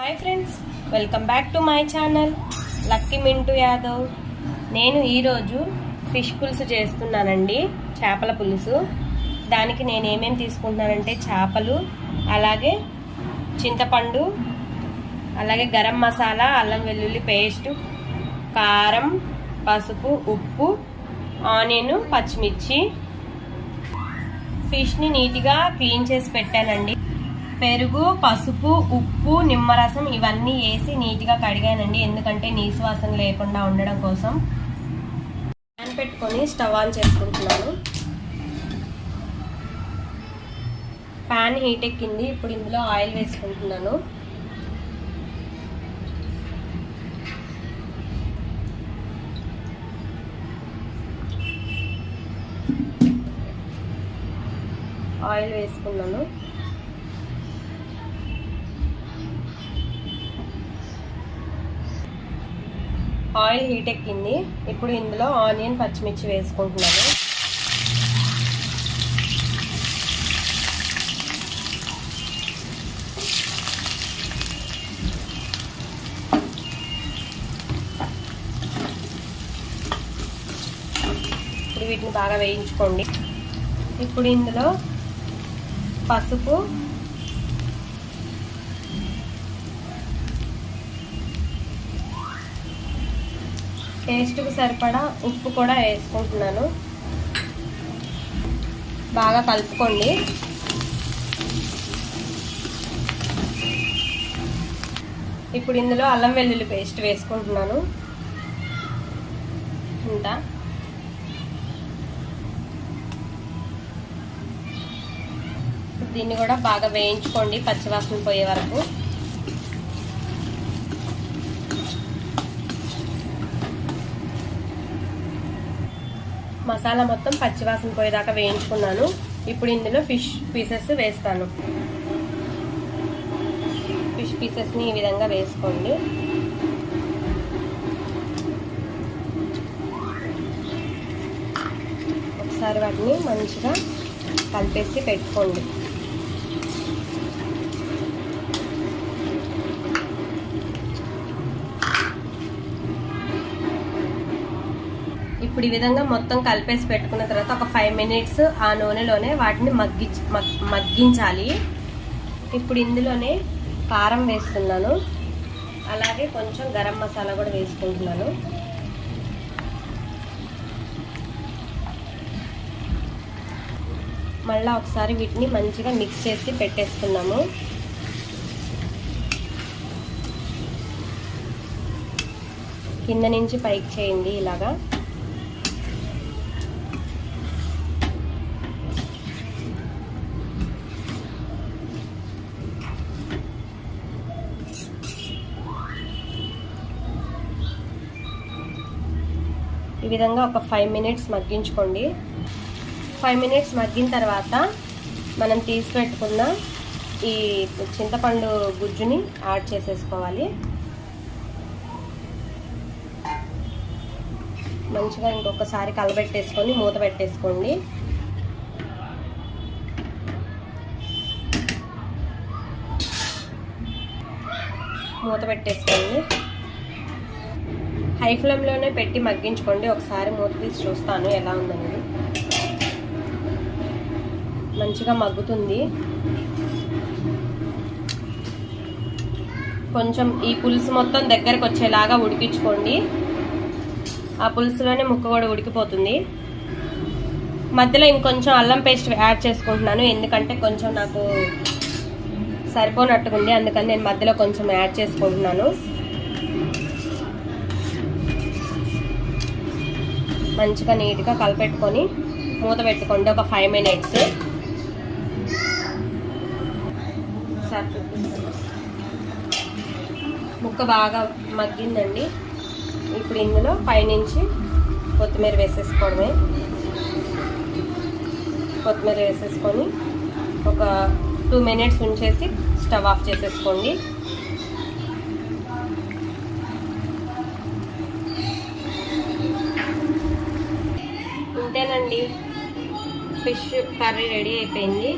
Hi friends welcome back to my channel. Lucky Mintu Yadav. నేను ఈరోజు fish పులుసు చేస్తున్నానండి చేపల పులుసు. దానికి నేను ఏమేమి తీసుకుంటున్నానంటే చేపలు అలాగే చింతపండు అలాగే గరం మసాలా అల్లం వెల్లుల్లి పేస్ట్ కారం పసుపు ఉప్పు ఆనియన్ పచ్చిమిర్చి. ఫిష్ని నీట్గా క్లీన్ చేసి పెట్టానండి. పెరుగు పసుపు ఉప్పు నిమ్మరసం ఇవన్నీ వేసి నీట్గా కడిగానండి. ఎందుకంటే నీసు వాసన లేకుండా ఉండడం కోసం. ప్యాన్ పెట్టుకొని స్టవ్ ఆన్ చేసుకుంటున్నాను. ప్యాన్ హీట్ ఎక్కింది. ఇప్పుడు ఇందులో ఆయిల్ వేసుకుంటున్నాను. ఆయిల్ వేసుకున్నాను. ఆయిల్ హీట్ ఎక్కింది. ఇప్పుడు ఇందులో ఆనియన్ పచ్చిమిర్చి వేసుకుంటున్నాను. ఇప్పుడు వీటిని బాగా వేయించుకోండి. ఇప్పుడు ఇందులో పసుపు టేస్ట్కి సరిపడా ఉప్పు కూడా వేసుకుంటున్నాను. బాగా కలుపుకోండి. ఇప్పుడు ఇందులో అల్లం వెల్లుల్లి పేస్ట్ వేసుకుంటున్నాను. ఇంత. దీన్ని కూడా బాగా వేయించుకోండి పచ్చివాసన పోయే వరకు. మసాలా మొత్తం పచ్చివాసన పోయేదాకా వేయించుకున్నాను. ఇప్పుడు ఇందులో ఫిష్ పీసెస్ వేస్తాను. ఫిష్ పీసెస్ని ఈ విధంగా వేసుకోండి. ఒకసారి వాటిని మంచిగా కలిపేసి పెట్టుకోండి. ఇప్పుడు ఈ విధంగా మొత్తం కలిపేసి పెట్టుకున్న తర్వాత ఒక ఫైవ్ మినిట్స్ ఆ నూనెలోనే వాటిని మగ్గి మగ్గించాలి. ఇప్పుడు ఇందులోనే కారం వేస్తున్నాను. అలాగే కొంచెం గరం మసాలా కూడా వేసుకుంటున్నాను. మళ్ళీ ఒకసారి వీటిని మంచిగా మిక్స్ చేసి పెట్టేసుకున్నాము. కింద నుంచి పైకి చేయండి ఇలాగా. విధంగా ఒక ఫైవ్ మినిట్స్ మగ్గించుకోండి. ఫైవ్ మినిట్స్ మగ్గిన తర్వాత మనం తీసి పెట్టుకున్న ఈ చింతపండు గుజ్జుని యాడ్ చేసేసుకోవాలి. మంచిగా ఇంకొకసారి కలబెట్టేసుకొని మూత పెట్టేసుకోండి. మూత పెట్టేసుకోండి. హై ఫ్లేమ్లోనే పెట్టి మగ్గించుకోండి. ఒకసారి మూత తీసి చూస్తాను ఎలా ఉందనేది. మంచిగా మగ్గుతుంది. కొంచెం ఈ పులుసు మొత్తం దగ్గరకు వచ్చేలాగా ఉడికించుకోండి. ఆ పులుసులోనే ముక్క కూడా ఉడికిపోతుంది. మధ్యలో ఇంకొంచెం అల్లం పేస్ట్ యాడ్ చేసుకుంటున్నాను. ఎందుకంటే కొంచెం నాకు సరిపోనట్టుగా ఉంది అందుకని నేను మధ్యలో కొంచెం యాడ్ చేసుకుంటున్నాను. మంచిగా నీట్గా కలిపెట్టుకొని మూత పెట్టుకోండి. ఒక ఫైవ్ మినిట్స్ ముక్క బాగా మగ్గిందండి. ఇప్పుడు ఇందులో పైనుంచి కొత్తిమీర వేసేసుకోవడమే. కొత్తిమీర వేసేసుకొని ఒక టూ మినిట్స్ ఉంచేసి స్టవ్ ఆఫ్ చేసేసుకోండి. ఇంతేనండి ఫిష్ కర్రీ రెడీ అయిపోయింది.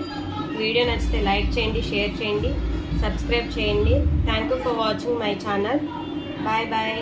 వీడియో నచ్చితే లైక్ చేయండి షేర్ చేయండి సబ్స్క్రైబ్ చేయండి. Thank you for watching my channel bye bye